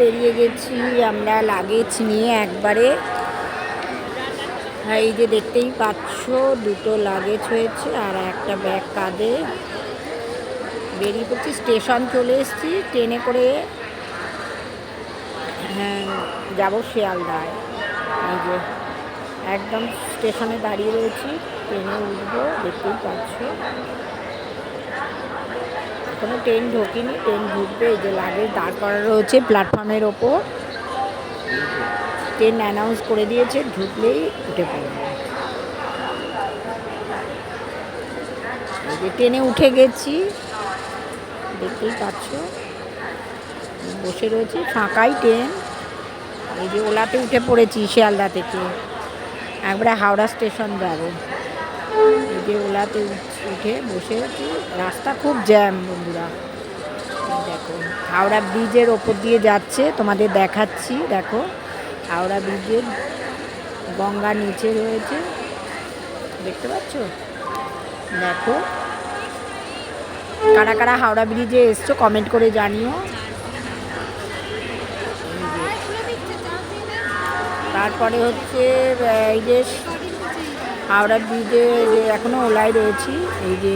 বেরিয়ে গেছি, আমরা লাগেজ নিয়ে একবারে। আর এই যে দেখতেই পাচ্ছ, দুটো লাগেজ হয়েছে আর একটা ব্যাগ কাঁধে। বেরিয়ে পড়ছি, স্টেশন চলে এসেছি, ট্রেনে করে হ্যাঁ যাব শিয়ালদায়। এই যে, একদম স্টেশনে দাঁড়িয়ে রয়েছি, ট্রেনে উঠবো, দেখতেই পাচ্ছ। এখনও ট্রেন ঢোকেনি, ট্রেন ঢুকবে, এই যে লাগেজ দাঁড় করা রয়েছে প্ল্যাটফর্মের ওপর। ট্রেন অ্যানাউন্স করে দিয়েছে, ঢুকলেই উঠে পড়বে। ট্রেনে উঠে গেছি, দেখতেই পাচ্ছ। বসে রয়েছি, ফাঁকাই ট্রেন। এই যে ওলাতে উঠে পড়েছি শিয়ালদা থেকে একবারে হাওড়া স্টেশন যাব। এই যে ওলাতে উঠ- উঠে বসে রাস্তা খুব জ্যাম বন্ধুরা। দেখো, হাওড়া ব্রিজের ওপর দিয়ে যাচ্ছে, তোমাদের দেখাচ্ছি, দেখো। হাওড়া ব্রিজের গঙ্গা নিচে রয়েছে। দেখতে পাচ্ছ? দেখো। কারা কারা হাওড়া ব্রিজে এসছো কমেন্ট করে জানিও। তারপরে হচ্ছে এই যে হাওড়া ব্রিজে যে এখনও ওলাই রয়েছি, এই যে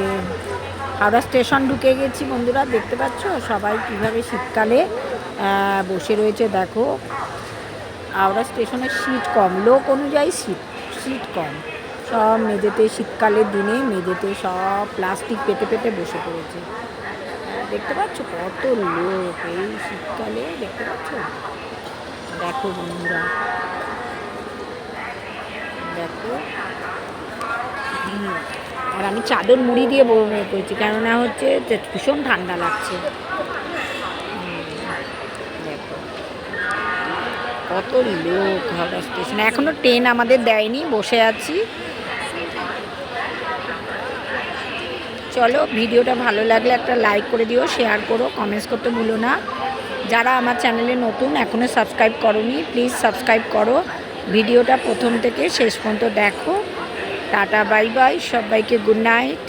হাওড়া স্টেশন ঢুকে গেছি বন্ধুরা, দেখতে পাচ্ছ? সবাই কীভাবে শীতকালে বসে রয়েছে দেখো। হাওড়া স্টেশনের সিট কম, লোক অনুযায়ী সিট সিট কম। সব মেঝেতে শীতকালের দিনে, মেঝেতে সব প্লাস্টিক পেতে পেতে বসে পড়েছে। দেখতে পাচ্ছ কত লোক এই শীতকালে, দেখতে পাচ্ছ? দেখো বন্ধুরা দেখো হুম, আর আমি চাদর মুড়ি দিয়ে বমি করছি কেননা হচ্ছে ভীষণ ঠান্ডা লাগছে। কত লোক হাওড়া স্টেশনে। এখনও ট্রেন আমাদের দেয়নি, বসে আছি। চলো, ভিডিওটা ভালো লাগলে একটা লাইক করে দিও, শেয়ার করো কমেন্টস করতে ভুলো না। যারা আমার চ্যানেলে নতুন এখনও সাবস্ক্রাইব করনি প্লিজ সাবস্ক্রাইব করো। ভিডিওটা প্রথম থেকে শেষ পর্যন্ত দেখো। টাটা বাই বাই সবাইকে গুড নাইট।